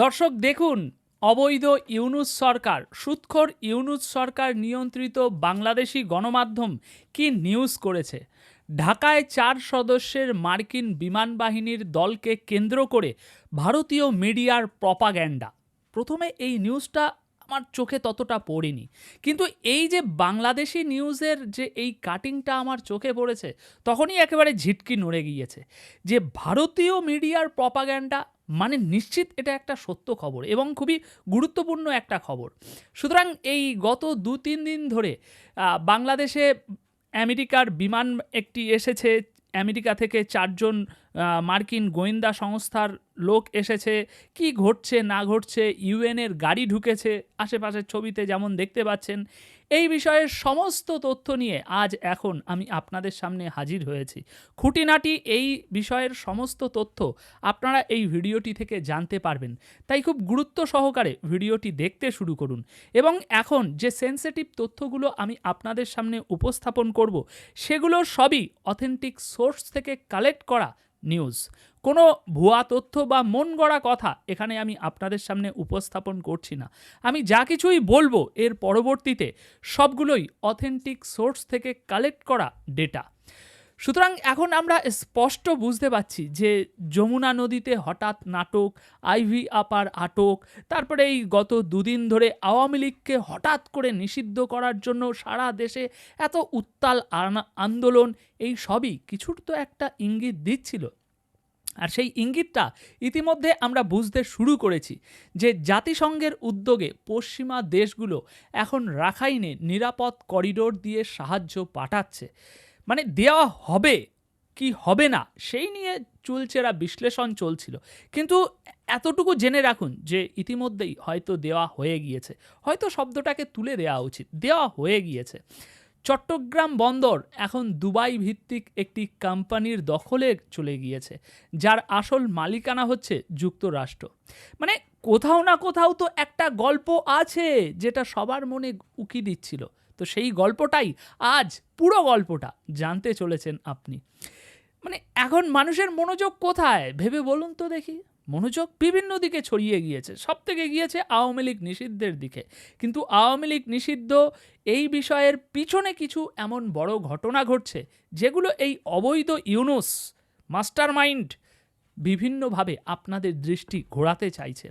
দর্শক, দেখুন, অবৈধ ইউনুস সরকার, সুৎখর ইউনুস সরকার নিয়ন্ত্রিত বাংলাদেশি গণমাধ্যম কি নিউজ করেছে? ঢাকায় চার সদস্যের মার্কিন বিমান বাহিনীর দলকে কেন্দ্র করে ভারতীয় মিডিয়ার প্রপাগ্যান্ডা। প্রথমে এই নিউজটা আমার চোখে ততটা পড়েনি। কিন্তু এই যে বাংলাদেশি নিউজের যে এই কাটিংটা আমার চোখে পড়েছে, তখনই একেবারে ঝিটকি নড়ে গিয়েছে যে ভারতীয় মিডিয়ার প্রপাগ্যান্ডা মানে নিশ্চিত এটা একটা সত্য খবর এবং খুবই গুরুত্বপূর্ণ একটা খবর। সুতরাং এই গত দু তিন দিন ধরে বাংলাদেশে আমেরিকার বিমান একটি এসেছে, আমেরিকা থেকে চারজন মার্কিন গোয়েন্দা সংস্থার লোক এসেছে, কি ঘটছে না ঘটছে, ইউএনের গাড়ি ঢুকেছে, আশেপাশের ছবিতে যেমন দেখতে পাচ্ছেন এই বিষয়ের সমস্ত তথ্য নিয়ে আজ এখন আমি আপনাদের সামনে হাজির হয়েছি। খুঁটিনাটি এই বিষয়ের সমস্ত তথ্য আপনারা এই ভিডিওটি থেকে জানতে পারবেন। তাই খুব গুরুত্ব সহকারে ভিডিওটি দেখতে শুরু করুন এবং এখন যে সেন্সিটিভ তথ্যগুলো আমি আপনাদের সামনে উপস্থাপন করব, সেগুলো সবই অথেন্টিক সোর্স থেকে কালেক্ট করা নিউজ কোনো ভুয়া তথ্য বা মন গড়া কথা এখানে আমি আপনাদের সামনে উপস্থাপন করছি না। আমি যা কিছুই বলব এর পরবর্তীতে সবগুলোই অথেন্টিক সোর্স থেকে কালেক্ট করা ডেটা সুতরাং এখন আমরা স্পষ্ট বুঝতে পারছি যে যমুনা নদীতে হঠাৎ নাটক আইভি আপার আটক, তারপরে এই গত দুদিন ধরে আওয়ামী লীগকে হঠাৎ করে নিষিদ্ধ করার জন্য সারা দেশে এত উত্তাল আন্দোলন, এই সবই কিছুর তো একটা ইঙ্গিত দিচ্ছিল। আর সেই ইঙ্গিতটা ইতিমধ্যে আমরা বুঝতে শুরু করেছি যে জাতিসংঘের উদ্যোগে পশ্চিমা দেশগুলো এখন রাখাইনে নিরাপদ করিডোর দিয়ে সাহায্য পাঠাচ্ছে। মানে দেওয়া হবে কি হবে না, সেই নিয়ে চুলচেরা বিশ্লেষণ চলছিল। কিন্তু এতটুকু জেনে রাখুন যে ইতিমধ্যেই হয়তো দেওয়া হয়ে গিয়েছে। হয়তো শব্দটাকে তুলে দেওয়া উচিত, দেওয়া হয়ে গিয়েছে। চট্টগ্রাম বন্দর এখন দুবাই ভিত্তিক একটি কোম্পানির দখলে চলে গিয়েছে, যার আসল মালিকানা হচ্ছে যুক্তরাষ্ট্র। মানে কোথাও না কোথাও তো একটা গল্প আছে, যেটা সবার মনে উকি দিচ্ছিল। তো সেই গল্পটাই আজ পুরো গল্পটা জানতে চলেছেন আপনি। মানে এখন মানুষের মনোযোগ কোথায়? ভেবে বলুন তো দেখি। মনোযোগ বিভিন্ন দিকে ছড়িয়ে গিয়েছে সব থেকে গিয়েছে আওয়ামী লীগ নিষিদ্ধের দিকে। কিন্তু আওয়ামী লীগ নিষিদ্ধ এই বিষয়ের পিছনে কিছু এমন বড় ঘটনা ঘটছে, যেগুলো এই অবৈধ ইউনুস মাস্টার মাইন্ড বিভিন্নভাবে আপনাদের দৃষ্টি ঘোরাতে চাইছে।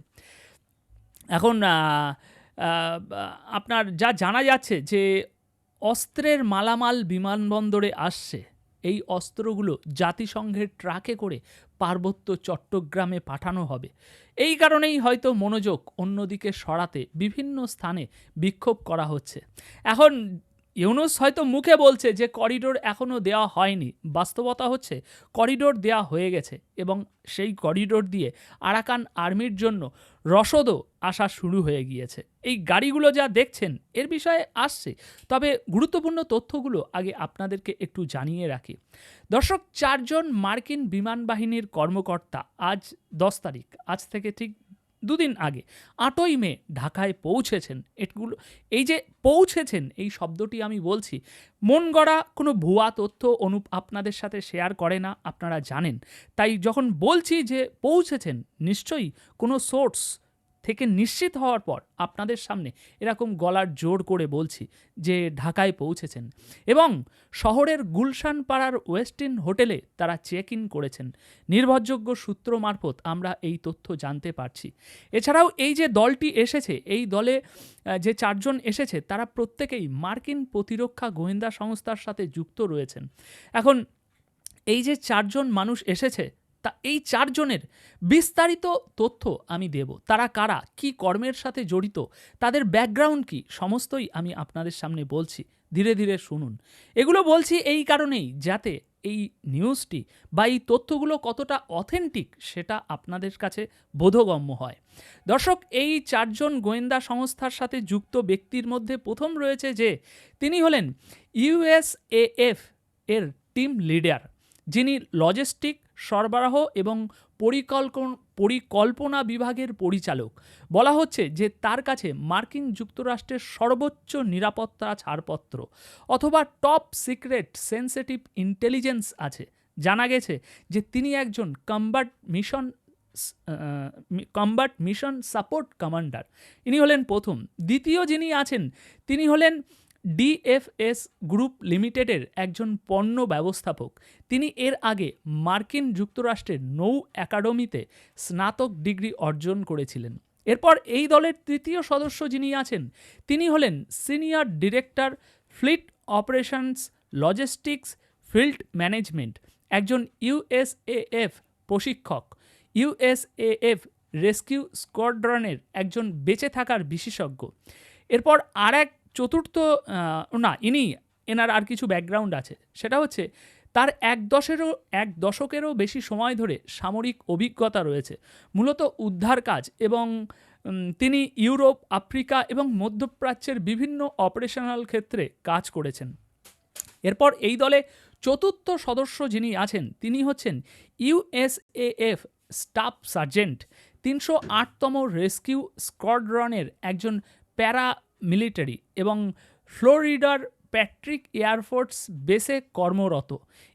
এখন আপনার যা জানা যাচ্ছে যে অস্ত্রের মালামাল বিমানবন্দরে আসছে, এই অস্ত্রগুলো জাতিসংঘের ট্রাকে করে পার্বত্য চট্টগ্রামে পাঠানো হবে। এই কারণেই হয়তো মনোযোগ অন্যদিকে সরাতে বিভিন্ন স্থানে বিক্ষোভ করা হচ্ছে। এখন ইউনুস হয়তো মুখে বলছে যে করিডোর এখনও দেওয়া হয়নি। বাস্তবতা হচ্ছে করিডোর দেওয়া হয়ে গেছে এবং সেই করিডোর দিয়ে আরাকান আর্মির জন্য রসদও আসা শুরু হয়ে গিয়েছে। এই গাড়িগুলো যা দেখছেন, এর বিষয়ে আসছে। তবে গুরুত্বপূর্ণ তথ্যগুলো আগে আপনাদেরকে একটু জানিয়ে রাখি। দর্শক, চারজন মার্কিন বিমান বাহিনীর কর্মকর্তা আজ দশ তারিখ, আজ থেকে ঠিক দুদিন আগে, আটই মে, ঢাকায় পৌঁছেছেন। এগুলো এই যে পৌঁছেছেন, এই শব্দটি আমি বলছি, মন গড়া কোনো ভুয়া তথ্য অনুপ, আপনাদের সাথে শেয়ার করে না, আপনারা জানেন। তাই যখন বলছি যে পৌঁছেছেন, নিশ্চয়ই কোনো সোর্স থেকে নিশ্চিত হওয়ার পর আপনাদের সামনে এরকম গলার জোর করে বলছি যে ঢাকায় পৌঁছেছেন। এবং শহরের গুলশান পাড়ার ওয়েস্টিন হোটেলে তারা চেক ইন করেছেন। নির্ভরযোগ্য সূত্র মারফত আমরা এই তথ্য জানতে পারছি। এছাড়াও এই যে দলটি এসেছে, এই দলে যে চারজন এসেছে, তারা প্রত্যেকেই মার্কিন প্রতিরক্ষা গোয়েন্দা সংস্থার সাথে যুক্ত রয়েছেন। এখন এই যে চারজন মানুষ এসেছে তা এই চারজনের বিস্তারিত তথ্য আমি দেব। তারা কারা? কি কর্মের সাথে জড়িত? তাদের ব্যাকগ্রাউন্ড কি? সমস্তই আমি আপনাদের সামনে বলছি। ধীরে ধীরে শুনুন। এগুলো বলছি এই কারণেই যাতে এই নিউজটি বা এই তথ্যগুলো কতটা অথেন্টিক সেটা আপনাদের কাছে বোধগম্য হয়। দর্শক, এই চারজন গোয়েন্দা সংস্থার সাথে যুক্ত ব্যক্তির মধ্যে প্রথম রয়েছে যে, তিনি হলেন ইউএসএএফ এর টিম লিডার যিনি লজিস্টিক সরবরাহ এবং পরিকল্পন, পরিকল্পনা বিভাগের পরিচালক। বলা হচ্ছে যে তার কাছে মার্কিন যুক্তরাষ্ট্রের সর্বোচ্চ নিরাপত্তা ছাড়পত্র অথবা টপ সিক্রেট সেন্সিটিভ ইন্টেলিজেন্স আছে। জানা গেছে যে তিনি একজন combat mission combat mission support commander. ইনি হলেন প্রথম। দ্বিতীয় যিনি আছেন, তিনি হলেন ডিএফএস গ্রুপ লিমিটেডের একজন পণ্য ব্যবস্থাপক। তিনি এর আগে মার্কিন যুক্তরাষ্ট্রের নৌ একাডেমিতে স্নাতক ডিগ্রি অর্জন করেছিলেন। এরপর এই দলের তৃতীয় সদস্য যিনি আছেন, তিনি হলেন senior director, fleet operations, logistics, field management, একজন ইউএসএএফ প্রশিক্ষক ইউএসএএফ রেস্কিউ স্কোয়াড্রনের একজন বেঁচে থাকার বিশেষজ্ঞ। এরপর আর এক চতুর্থ না, ইনি, এনার আর কিছু ব্যাকগ্রাউন্ড আছে। সেটা হচ্ছে, তার এক দশেরও, এক দশকেরও বেশি সময় ধরে সামরিক অভিজ্ঞতা রয়েছে। মূলত উদ্ধার কাজ এবং তিনি ইউরোপ, আফ্রিকা এবং মধ্যপ্রাচ্যের বিভিন্ন অপারেশনাল ক্ষেত্রে কাজ করেছেন। এরপর এই দলে চতুর্থ সদস্য যিনি আছেন, তিনি হচ্ছেন ইউএসএএফ স্টাফ সার্জেন্ট, তিনশো আটতম রেস্কিউ স্কোয়াড্রনের একজন প্যারা মিলিটারি এবং ফ্লোরিডার প্যাট্রিক এয়ারফোর্স বেসে কর্মরত।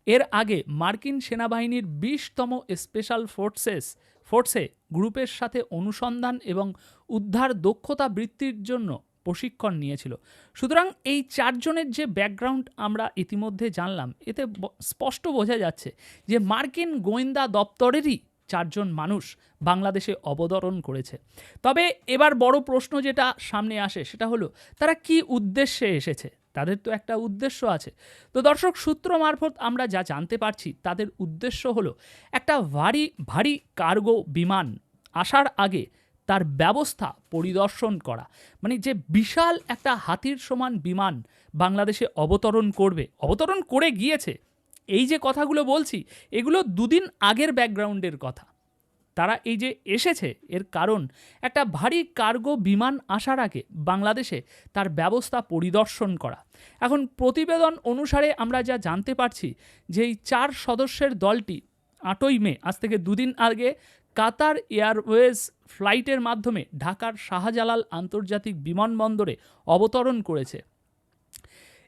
এর আগে মার্কিন সেনাবাহিনীর বিশতম স্পেশাল ফোর্সেস, ফোর্সে গ্রুপের সাথে অনুসন্ধান এবং উদ্ধার দক্ষতা বৃত্তির জন্য প্রশিক্ষণ নিয়েছিল। সুতরাং এই চারজনের যে ব্যাকগ্রাউন্ড আমরা ইতিমধ্যে জানলাম, এতে স্পষ্ট বোঝা যাচ্ছে যে মার্কিন গোয়েন্দা দপ্তরেরই চারজন মানুষ বাংলাদেশে অবতরণ করেছে। তবে এবার বড় প্রশ্ন যেটা সামনে আসে সেটা হলো, তারা কি উদ্দেশ্যে এসেছে? তাদের তো একটা উদ্দেশ্য আছে। তো দর্শক, সূত্র মারফত আমরা যা জানতে পারছি, তাদের উদ্দেশ্য হলো একটা ভারী ভারী কার্গো বিমান আসার আগে তার ব্যবস্থা পরিদর্শন করা। মানে যে বিশাল একটা হাতির সমান বিমান বাংলাদেশে অবতরণ করবে, অবতরণ করে গিয়েছে এই যে কথাগুলো বলছি, এগুলো দুদিন আগের ব্যাকগ্রাউন্ডের কথা। তারা এই যে এসেছে, এর কারণ একটা ভারী কার্গো বিমান আসার আগে বাংলাদেশে তার ব্যবস্থা পরিদর্শন করা। এখন প্রতিবেদন অনুসারে আমরা যা জানতে পারছি, যে এই চার সদস্যের দলটি আটই মে, আজ থেকে দুদিন আগে কাতার এয়ারওয়েজ ফ্লাইটের মাধ্যমে ঢাকার শাহজালাল আন্তর্জাতিক বিমানবন্দরে অবতরণ করেছে।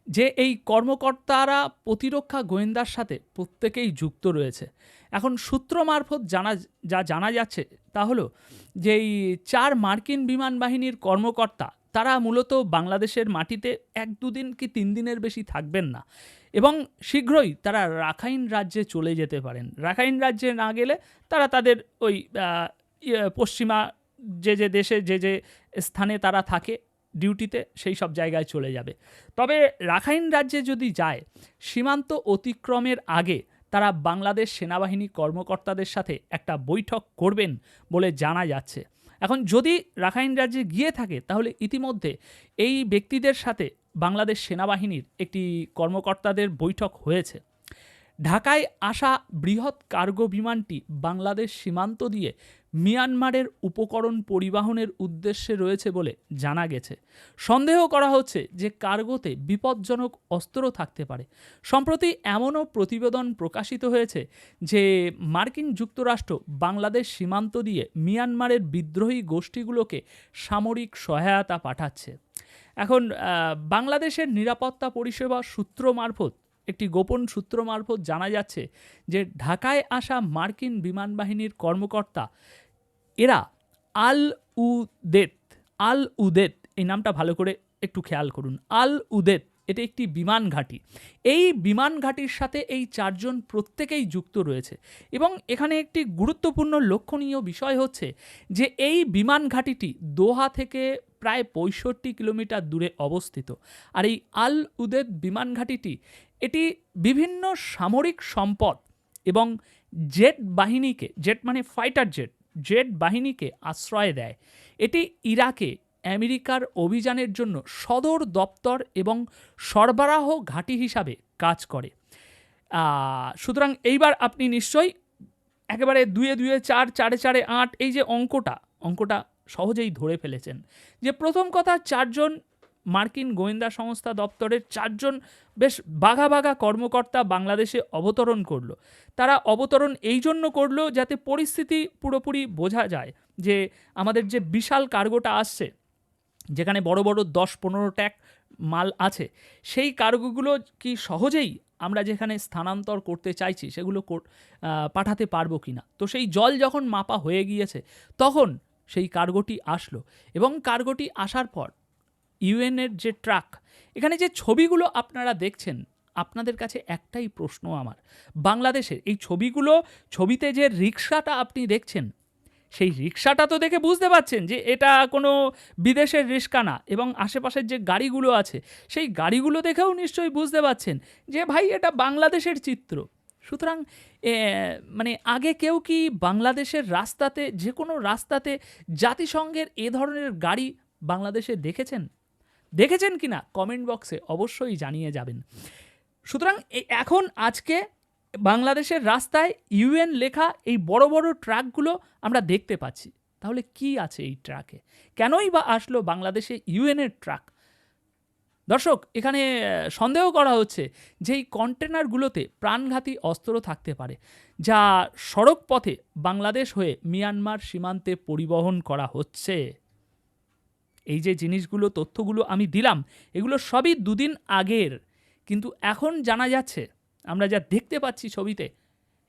যে এই কর্মকর্তারা প্রতিরক্ষা গোয়েন্দার সাথে প্রত্যেকেই যুক্ত রয়েছে। এখন সূত্র মারফত জানা যা জানা যাচ্ছে তা হলো যে এই চার মার্কিন বিমান বাহিনীর কর্মকর্তা তারা মূলত বাংলাদেশের মাটিতে এক দুদিন কি তিন দিনের বেশি থাকবেন না এবং শীঘ্রই তারা রাখাইন রাজ্যে চলে যেতে পারেন। রাখাইন রাজ্যে না গেলে তারা তাদের ওই ইয়ে, পশ্চিমা যে যে দেশে যে যে স্থানে তারা থাকে ডিউটিতে সেই সব জায়গায় চলে যাবে। তবে রাখাইন রাজ্যে যদি যায়, সীমান্ত অতিক্রমের আগে তারা বাংলাদেশ সেনাবাহিনী কর্মকর্তাদের সাথে একটা বৈঠক করবেন বলে জানা যাচ্ছে। এখন যদি রাখাইন রাজ্যে গিয়ে থাকে, তাহলে ইতিমধ্যে এই ব্যক্তিদের সাথে বাংলাদেশ সেনাবাহিনীর একটি কর্মকর্তাদের বৈঠক হয়েছে। ঢাকায় আসা বৃহৎ কার্গো বিমানটি বাংলাদেশ সীমান্ত দিয়ে মিয়ানমারের উপকরণ পরিবহনের উদ্দেশ্যে রয়েছে বলে জানা গেছে। সন্দেহ করা হচ্ছে যে কার্গোতে বিপজ্জনক অস্ত্র থাকতে পারে। সম্প্রতি এমনও প্রতিবেদন প্রকাশিত হয়েছে যে মার্কিন যুক্তরাষ্ট্র বাংলাদেশ সীমান্ত দিয়ে মিয়ানমারের বিদ্রোহী গোষ্ঠীগুলোকে সামরিক সহায়তা পাঠাচ্ছে। এখন বাংলাদেশের নিরাপত্তা পরিষেবা সূত্র মারফত, একটি গোপন সূত্র মারফত জানা যাচ্ছে যে ঢাকায় আসা মার্কিন বিমান বাহিনীর কর্মকর্তা এরা আল উদেত আল উদেত এই নামটা ভালো করে একটু খেয়াল করুন আল উদেত এটা একটি বিমান ঘাঁটি। এই বিমান ঘাঁটির সাথে এই চারজন প্রত্যেকেই যুক্ত রয়েছে এবং এখানে একটি গুরুত্বপূর্ণ লক্ষণীয় বিষয় হচ্ছে যে এই বিমান ঘাঁটিটি দোহা থেকে প্রায় পঁয়ষট্টি কিলোমিটার দূরে অবস্থিত। আর এই আল উদেদ বিমান ঘাঁটিটি, এটি বিভিন্ন সামরিক সম্পদ এবং জেট বাহিনীকে, জেট মানে ফাইটার জেট জেট বাহিনীকে আশ্রয় দেয়। এটি ইরাকে আমেরিকার অভিযানের জন্য সদর দপ্তর এবং সরবরাহ ঘাঁটি হিসাবে কাজ করে। সুতরাং এইবার আপনি নিশ্চয়ই একেবারে দুয়ে দুয়ে চার, চারে চারে আট, এই যে অঙ্কটা অঙ্কটা সহজেই ধরে ফেলেছেন। যে প্রথম কথা, চারজন মার্কিন গোয়েন্দা সংস্থা দপ্তরের চারজন বেশ বাঘা বাঘা কর্মকর্তা বাংলাদেশে অবতরণ করল। তারা অবতরণ এই জন্য করল যাতে পরিস্থিতি পুরোপুরি বোঝা যায় যে আমাদের যে বিশাল কার্গোটা আসছে, যেখানে বড় বড় দশ পনেরো ট্যাক মাল আছে, সেই কার্গোগুলো কি সহজেই আমরা যেখানে স্থানান্তর করতে চাইছি সেগুলো পাঠাতে পারব কি না তো সেই জল যখন মাপা হয়ে গিয়েছে, তখন সেই কার্গোটি আসলো এবং কার্গোটি আসার পর ইউএনের যে ট্রাক, এখানে যে ছবিগুলো আপনারা দেখছেন, আপনাদের কাছে একটাই প্রশ্ন আমার। বাংলাদেশের এই ছবিগুলো, ছবিতে যে রিক্সাটা আপনি দেখছেন, সেই রিক্সাটা তো দেখে বুঝতে পারছেন যে এটা কোনো বিদেশের রিক্সা না এবং আশেপাশের যে গাড়িগুলো আছে, সেই গাড়িগুলো দেখেও নিশ্চয়ই বুঝতে পারছেন যে ভাই এটা বাংলাদেশের চিত্র। সুতরাং মানে আগে কেউ কি বাংলাদেশের রাস্তাতে, যে কোনো রাস্তাতে জাতিসংঘের এ ধরনের গাড়ি বাংলাদেশে দেখেছেন? দেখেছেন কি না কমেন্ট বক্সে অবশ্যই জানিয়ে যাবেন। সুতরাং এখন আজকে বাংলাদেশের রাস্তায় ইউএন লেখা এই বড় বড় ট্রাকগুলো আমরা দেখতে পাচ্ছি। তাহলে কি আছে এই ট্রাকে কেনই বা আসলো বাংলাদেশে ইউএনের ট্রাক দর্শক, এখানে সন্দেহ করা হচ্ছে যে এই কন্টেনারগুলোতে প্রাণঘাতী অস্ত্র থাকতে পারে, যা সড়ক পথে বাংলাদেশ হয়ে মিয়ানমার সীমান্তে পরিবহন করা হচ্ছে। এই যে জিনিসগুলো, তথ্যগুলো আমি দিলাম, এগুলো সবই দুদিন আগের। কিন্তু এখন জানা যাচ্ছে, আমরা যা দেখতে পাচ্ছি ছবিতে,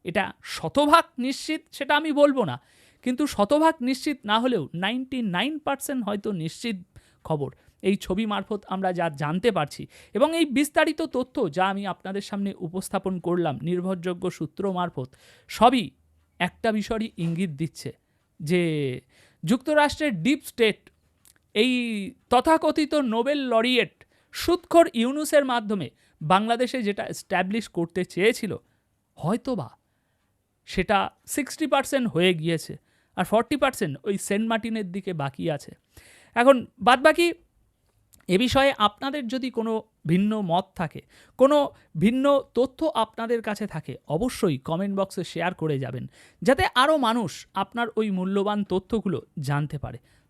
এটা শতভাগ নিশ্চিত সেটা আমি বলব না। কিন্তু শতভাগ নিশ্চিত না হলেও নাইনটি নাইন পার্সেন্ট হয়তো নিশ্চিত খবর। এই ছবি মারফত আমরা যা জানতে পারছি। এবং এই বিস্তারিত তথ্য যা আমি আপনাদের সামনে উপস্থাপন করলাম, নির্ভরযোগ্য সূত্র মারফত, সবই একটা বিষয়ই ইঙ্গিত দিচ্ছে যে যুক্তরাষ্ট্রের ডিপ স্টেট এই তথাকথিত নোবেল লরিয়েট সুৎখর ইউনুসের মাধ্যমে বাংলাদেশে যেটা এস্টাবলিশ করতে চেয়েছিল, হয়তোবা সেটা সিক্সটি পার্সেন্ট হয়ে গিয়েছে আর ফর্টি পার্সেন্ট ওই সেন্ট মার্টিনের দিকে বাকি আছে। এখন বাদবাকি এ বিষয়ে আপনাদের যদি কোনো ভিন্ন মত থাকে, কোনো ভিন্ন তথ্য আপনাদের কাছে থাকে, অবশ্যই কমেন্ট বক্সে শেয়ার করে যাবেন, যাতে আরও মানুষ আপনার ওই মূল্যবান তথ্যগুলো জানতে পারে।